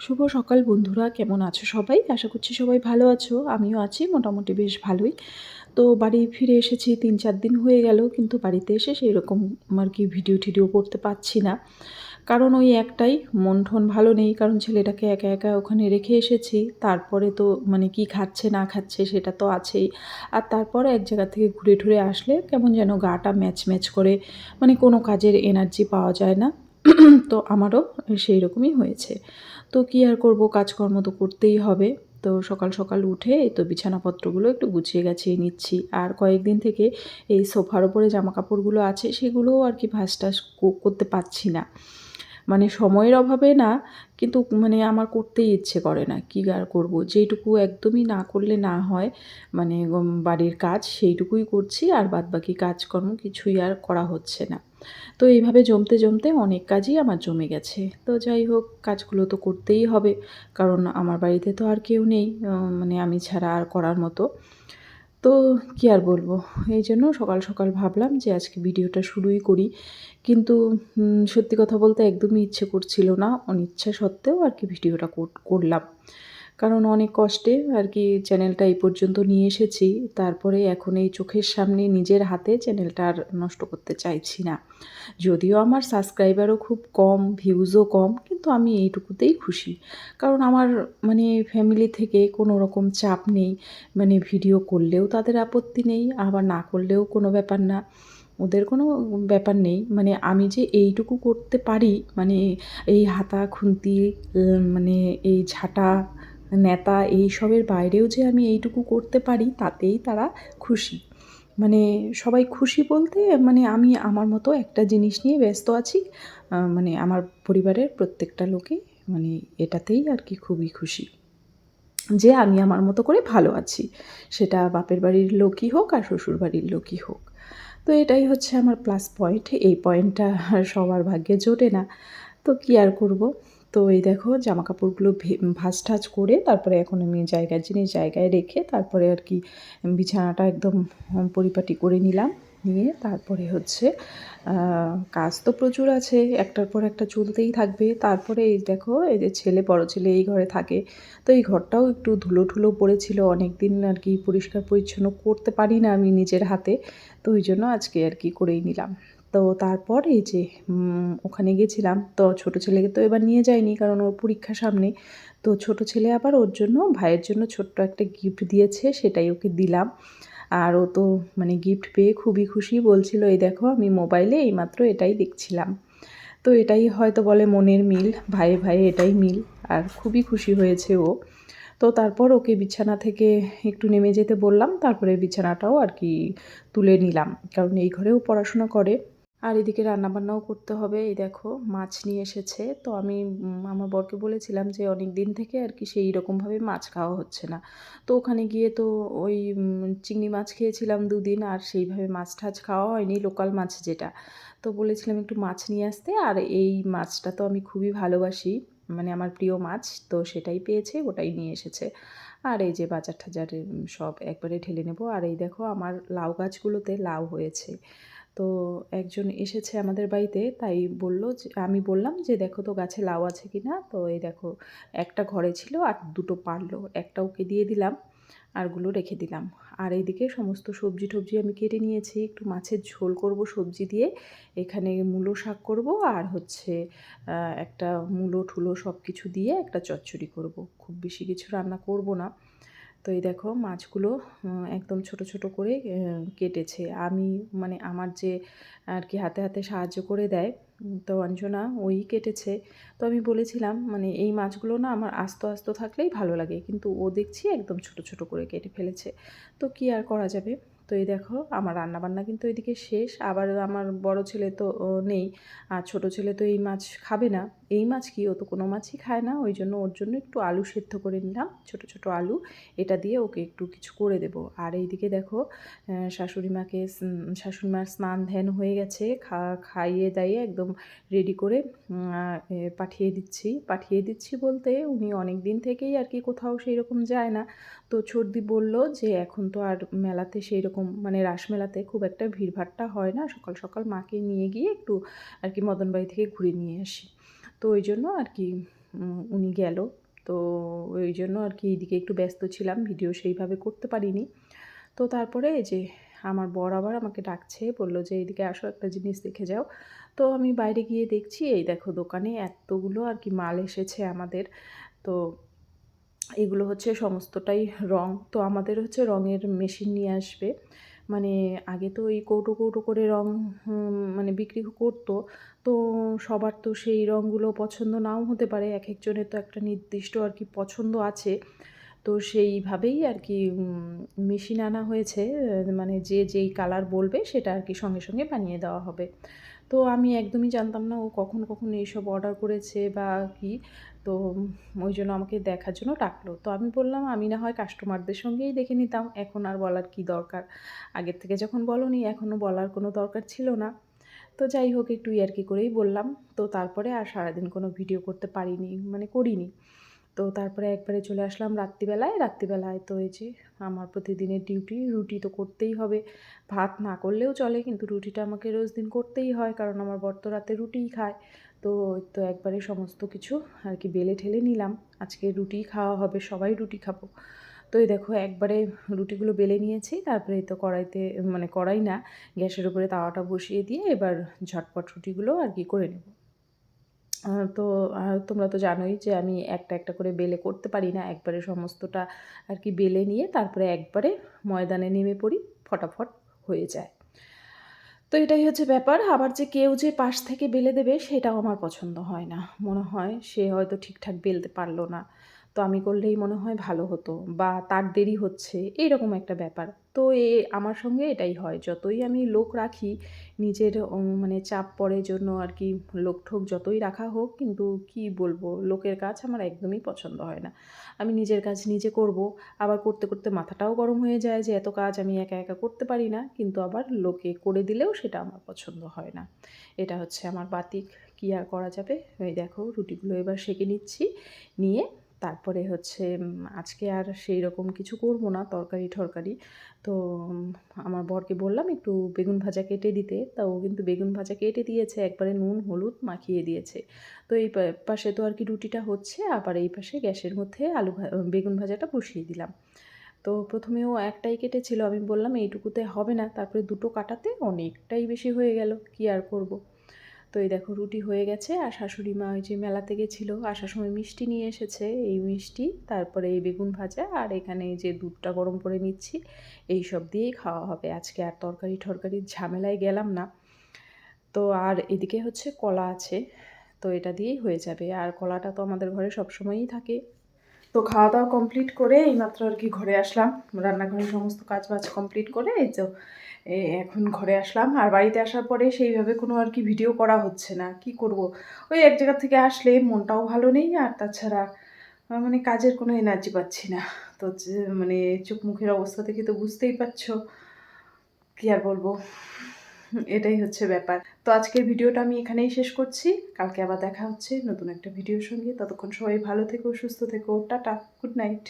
শুভ সকাল বন্ধুরা, কেমন আছো সবাই? আশা করছি সবাই ভালো আছো, আমিও আছি, মোটামুটি বেশ ভালোই। তো বাড়ি ফিরে এসেছি, তিন চার দিন হয়ে গেল, কিন্তু বাড়িতে এসে সেই রকম আর কি ভিডিও টিডিও করতে পারছি না। কারণ ওই একটাই, মন ঠন ভালো নেই, কারণ ছেলেটাকে একা একা ওখানে রেখে এসেছি। তারপরে তো মানে কি খাচ্ছে, না খাচ্ছে সেটা তো আছেই। আর তারপরে এক জায়গা থেকে ঘুরে ঠুরে আসলে কেমন যেন গাটা ম্যাচ ম্যাচ করে মানে কোনো কাজের এনার্জি পাওয়া যায় না। তো আমারও সেই রকমই হয়েছে। তো কী আর করব? কাজকর্ম তো করতেই হবে। তো সকাল সকাল উঠে এই তো বিছানাপত্রগুলো একটু গুছিয়ে গাছিয়ে নিচ্ছি। আর কয়েকদিন থেকে এই সোফার ওপরে জামা কাপড়গুলো আছে, সেগুলোও আর কি ভাস টাস করতে পারছি না। মানে সময়ের অভাবে না, কিন্তু মানে আমার করতেই ইচ্ছে করে না। কী আর করব? যেইটুকু একদমই না করলে না হয় মানে বাড়ির কাজ সেইটুকুই করছি, আর বাদবাকি কাজকর্ম কিছুই আর করা হচ্ছে না। তো এইভাবে জমতে জমতে অনেক কাজই আমার জমে গেছে। তো যাই হোক, কাজগুলো তো করতেই হবে, কারণ আমার বাড়িতে তো আর কেউ নেই মানে আমি ছাড়া আর করার মতো। তো কী আর বলব, এই জন্য সকাল সকাল ভাবলাম যে আজকে ভিডিওটা শুরুই করি। কিন্তু সত্যি কথা বলতে একদমই ইচ্ছে করছিল না, অনিচ্ছা সত্ত্বেও আর কি ভিডিওটা করলাম। কারণ অনেক কষ্টে আর কি চ্যানেলটা এই পর্যন্ত নিয়ে এসেছি। তারপরে এখন এই চোখের সামনে নিজের হাতে চ্যানেলটা আর নষ্ট করতে চাইছি না। যদিও আমার সাবস্ক্রাইবারও খুব কম ভিউজও কম, কিন্তু আমি এইটুকুতেই খুশি। কারণ আমার মানে ফ্যামিলি থেকে কোনো রকম চাপ নেই। মানে ভিডিও করলেও তাদের আপত্তি নেই, আবার না করলেও কোনো ব্যাপার না। ওদের কোনো ব্যাপার নেই। মানে আমি যে এইটুকু করতে পারি মানে এই হাতা, খুন্তি মানে এই ঝাঁটা নেতা এইসবের বাইরেও যে আমি এইটুকু করতে পারি, তাতেই তারা খুশি। মানে সবাই খুশি বলতে মানে আমি আমার মতো একটা জিনিস নিয়ে ব্যস্ত আছি। মানে আমার পরিবারের প্রত্যেকটা লোকে মানে এটাতেই আর কি খুবই খুশি। যে আমি আমার মতো করে ভালো আছি। সেটা বাপের বাড়ির লোকই হোক আর শ্বশুর বাড়ির লোকই হোক। তো এটাই হচ্ছে আমার প্লাস পয়েন্ট এই পয়েন্টটা সবার ভাগ্যে জোটে না। তো কী আর করব? তো এই দেখো জামা কাপড়গুলো ভাজ ঠাজ করে তারপরে এখন আমি জায়গার জিনিস জায়গায় রেখে তারপরে আর কি বিছানাটা একদম পরিপাটি করে নিলাম। নিয়ে তারপরে হচ্ছে কাজ তো প্রচুর আছে, একটার পর একটা চলতেই থাকবে। তারপরে এই দেখো, এই যে ছেলে, বড় ছেলে এই ঘরে থাকে। তো এই ঘরটাও একটু ধুলো ঠুলো পড়েছিল অনেক দিন আর কি পরিষ্কার পরিচ্ছন্ন করতে পারি না আমি নিজের হাতে। তো ওই জন্য আজকে আর কি করেই নিলাম। তো তারপর এই যে ওখানে গেছিলাম, তো ছোট ছেলেকে তো এবার নিয়ে যায়নি কারণ ওর পরীক্ষা সামনে। তো ছোট ছেলে আবার ওর জন্য, ভাইয়ের জন্য ছোট্ট একটা গিফট দিয়েছে, সেটাই ওকে দিলাম। আর ও তো মানে গিফট পেয়ে খুবই খুশি, বলছিল, এই দেখো, আমি মোবাইলে এইমাত্র এটাই দেখছিলাম। তো এটাই হয়তো বলে মনের মিল, ভাইয়ে ভাইয়ে এটাই মিল, আর খুবই খুশি হয়েছে ও। তো তারপর ওকে বিছানা থেকে একটু নেমে যেতে বললাম, তারপরে বিছানাটাও আর কি তুলে নিলাম, কারণ এই ঘরেও পড়াশোনা করে। আর এদিকে রান্নাবান্নাও করতে হবে। এই দেখো, মাছ নিয়ে এসেছে। তো আমি আমার বরকে বলেছিলাম যে অনেক দিন থেকে আর কি সেই রকমভাবে মাছ খাওয়া হচ্ছে না। তো ওখানে গিয়ে তো ওই চিংড়ি মাছ খেয়েছিলাম দুদিন আর সেইভাবে মাছ টাছ খাওয়া হয়নি, লোকাল মাছ যেটা। তো বলেছিলাম একটু মাছ নিয়ে আসতে। আর এই মাছটা তো আমি খুবই ভালোবাসি মানে আমার প্রিয় মাছ, তো সেটাই পেয়েছে, ওটাই নিয়ে এসেছে। আর এই যে বাজার টাজার সব একবারে ঢেলে নেব। আর এই দেখো, আমার লাউ গাছগুলোতে লাউ হয়েছে। তো একজন এসেছে আমাদের বাড়িতে, তাই বলল যে, আমি বললাম যে, দেখো তো গাছে লাউ আছে কি না তো এই দেখো, একটা ঘরে ছিল আর দুটো পারল, একটা ওকে দিয়ে দিলাম, আরগুলো রেখে দিলাম। আর এইদিকে সমস্ত সবজি টবজি আমি কেটে নিয়েছি, একটু মাছের ঝোল করব সবজি দিয়ে, এখানে মূলো শাক করব আর হচ্ছে একটা মূলো ঠুলো সব কিছু দিয়ে একটা চচ্চড়ি করব। খুব বেশি কিছু রান্না করব না। তো এই দেখো মাছগুলো একদম ছোট ছোট করে কেটেছে। আমি মানে আমার যে, আর কি হাতে হাতে সাহায্য করে দেয় তো অঞ্জনা ওই কেটেছে। তো আমি বলেছিলাম মানে এই মাছগুলো না আমার আস্ত আস্ত থাকলেই ভালো লাগে, কিন্তু ও দেখছি একদম ছোট ছোট করে কেটে ফেলেছে। তো কি আর করা যাবে? তো এই দেখো, আমার রান্নাবান্না কিন্তু এদিকে শেষ। আবার আমার বড় ছেলে তো নেই। আর ছোট ছেলে তো এই মাছ খাবে না। এই মাছ কি? ও তো কোনো মাছই খায় না। ওই জন্য ওর জন্য একটু আলু সেদ্ধ করে নিলাম, ছোট ছোট আলু। এটা দিয়ে ওকে একটু কিছু করে দেব। আর এইদিকে দেখো শাশুড়ি মাকে শাশুড়ি মার স্নান ধ্যান হয়ে গেছে। খাইয়ে দাইয়ে একদম রেডি করে পাঠিয়ে দিচ্ছি। পাঠিয়ে দিচ্ছি বলতে উনি অনেক দিন থেকেই আর কি কোথাও সেই রকম যায় না। তো ছর্দি বলল যে এখন তো আর মেলাতে সেই রকম মানে রাসমেলাতে খুব একটা ভিড়ভাট্টা হয় না। সকাল সকাল মাকে নিয়ে গিয়ে একটু আর কি মদনবাড়ি থেকে ঘুরে নিয়ে আসি। তো ওই জন্য আর কি উনি গেল। তো ওই জন্য আর কি এইদিকে একটু ব্যস্ত ছিলাম, ভিডিও সেইভাবে করতে পারিনি। তো তারপরে যে আমার বর আবার আমাকে ডাকছে, বলল যে এইদিকে আসো একটা জিনিস দেখে যাও। তো আমি বাইরে গিয়ে দেখছি, এই দেখো দোকানে এতগুলো আর কি মাল এসেছে আমাদের। তো এগুলো হচ্ছে সমস্তটাই রং তো আমাদের হচ্ছে রঙের মেশিন নিয়ে আসবে। মানে আগে তো এই কৌটো কৌটো করে রং মানে বিক্রি করতো। তো সবার তো সেই রঙগুলো পছন্দ নাও হতে পারে। এক একজনের তো একটা নির্দিষ্ট আর কি পছন্দ আছে। তো সেইভাবেই আর কি মেশিন আনা হয়েছে। মানে যে যেই কালার বলবে সেটা আর কি সঙ্গে সঙ্গে বানিয়ে দেওয়া হবে। তো আমি একদমই জানতাম না ও কখন কখন এইসব অর্ডার করেছে বা কি। তো ওই জন্য আমাকে দেখার জন্য ডাকলো। তো আমি বললাম, আমি না হয় কাস্টমারদের সঙ্গেই দেখে নিতাম। এখন আর বলার কি দরকার? আগের থেকে যখন বলনি এখনও বলার কোনো দরকার ছিল না। তো যাই হোক, একটু ইয়ার্কি করেই বললাম। তো তারপরে আর সারাদিন কোনো ভিডিও করতে পারিনি মানে করিনি। তো তারপরে একবারে চলে আসলাম রাত্রিবেলায়। রাত্রিবেলায় তো এই যে আমার প্রতিদিনের ডিউটি রুটি তো করতেই হবে। ভাত না করলেও চলে, কিন্তু রুটিটা আমাকে রোজ দিন করতেই হয়, কারণ আমার বর রাতে রুটিই খায়। তো তো একবারে সমস্ত কিছু আর কি বেলে ঠেলে নিলাম। আজকে রুটি খাওয়া হবে, সবাই রুটি খাব। তো এই দেখো একবারে রুটিগুলো বেলে নিয়েছি, তারপরে এই তো কড়াইতে মানে কড়াই না, গ্যাসের উপরে তাওয়াটা বসিয়ে দিয়ে এবার ঝটপট রুটিগুলো আর কি করে নেব। তো তোমরা তো জানোই যে আমি একটা একটা করে বেলে করতে পারি না। একবারে সমস্তটা আর কি বেলে নিয়ে তারপরে একবারে ময়দানে নেমে পড়ি, ফটাফট হয়ে যায়। তো এটাই হচ্ছে ব্যাপার। আবার যে কেউ যে পাশ থেকে বেলে দেবে সেটাও আমার পছন্দ হয় না। মনে হয় সে হয়তো ঠিকঠাক বেলতে পারল না। তো আমি করলেই মনে হয় ভালো হতো বা তার দেরি হচ্ছে এইরকম একটা ব্যাপার। তো এ, আমার সঙ্গে এটাই হয়। যতই আমি লোক রাখি, নিজের মানে চাপ পড়ে জন্য আর কি লোক ঠোক যতই রাখা হোক, কিন্তু কি বলব, লোকের কাজ আমার একদমই পছন্দ হয় না। আমি নিজের কাজ নিজে করব, আবার করতে করতে মাথাটাও গরম হয়ে যায় যে এত কাজ আমি একা একা করতে পারি না, কিন্তু আবার লোকে করে দিলেও সেটা আমার পছন্দ হয় না। এটা হচ্ছে আমার বাতিক, কী আর করা যাবে? ওই দেখো, রুটিগুলো এবার সেঁকে নিচ্ছি, নিয়ে তারপরে হচ্ছে আজকে আর সেই রকম কিছু করব না, তরকারি টরকারি তো আমার বরকে বললাম একটু বেগুন ভাজা কেটে দিতে। তা ও কিন্তু বেগুন ভাজা কেটে দিয়েছে, একবারে নুন, হলুদ মাখিয়ে দিয়েছে। তো এই পাশে তো আর কি রুটিটা হচ্ছে, আবার এই পাশে গ্যাসের মধ্যে আলু বেগুন ভাজাটা বসিয়ে দিলাম। তো প্রথমে ও একটাই কেটেছিল, আমি বললাম এইটুকুতে হবে না, তারপরে দুটো কাটাতে অনেকটাই বেশি হয়ে গেল, কি আর করব? তো এই দেখো রুটি হয়ে গেছে আর শাশুড়ি মা ওই যে মেলাতে গেছিল। আসার সময় মিষ্টি নিয়ে এসেছে, এই মিষ্টি, তারপরে এই বেগুন ভাজা আর এখানে যে দুধটা গরম করে নিচ্ছি, এই সব দিয়েই খাওয়া হবে। আজকে আর তরকারি টরকারির ঝামেলায় গেলাম না। তো আর এদিকে হচ্ছে কলা আছে, তো এটা দিয়েই হয়ে যাবে। আর কলাটা তো আমাদের ঘরে সবসময়ই থাকে। তো খাওয়া দাওয়া কমপ্লিট করে এইমাত্র আর কি ঘরে আসলাম। রান্নাঘরের সমস্ত কাজ বাজ কমপ্লিট করে এই তো এখন ঘরে আসলাম। আর বাড়িতে আসার পরে সেইভাবে কোনো আর কি ভিডিও করা হচ্ছে না। কি করব? ওই এক জায়গা থেকে আসলে মনটাও ভালো নেই। আর তাছাড়া মানে কাজের কোনো এনার্জি পাচ্ছি না। তো মানে চোখ মুখের অবস্থা থেকে তো বুঝতেই পারছ। কি আর বলব? এটাই হচ্ছে ব্যাপার। তো আজকের ভিডিওটা আমি এখানেই শেষ করছি। কালকে আবার দেখা হচ্ছে নতুন একটা ভিডিওর সঙ্গে। ততক্ষণ সবাই ভালো থেকো, সুস্থ থেকো। Tata good night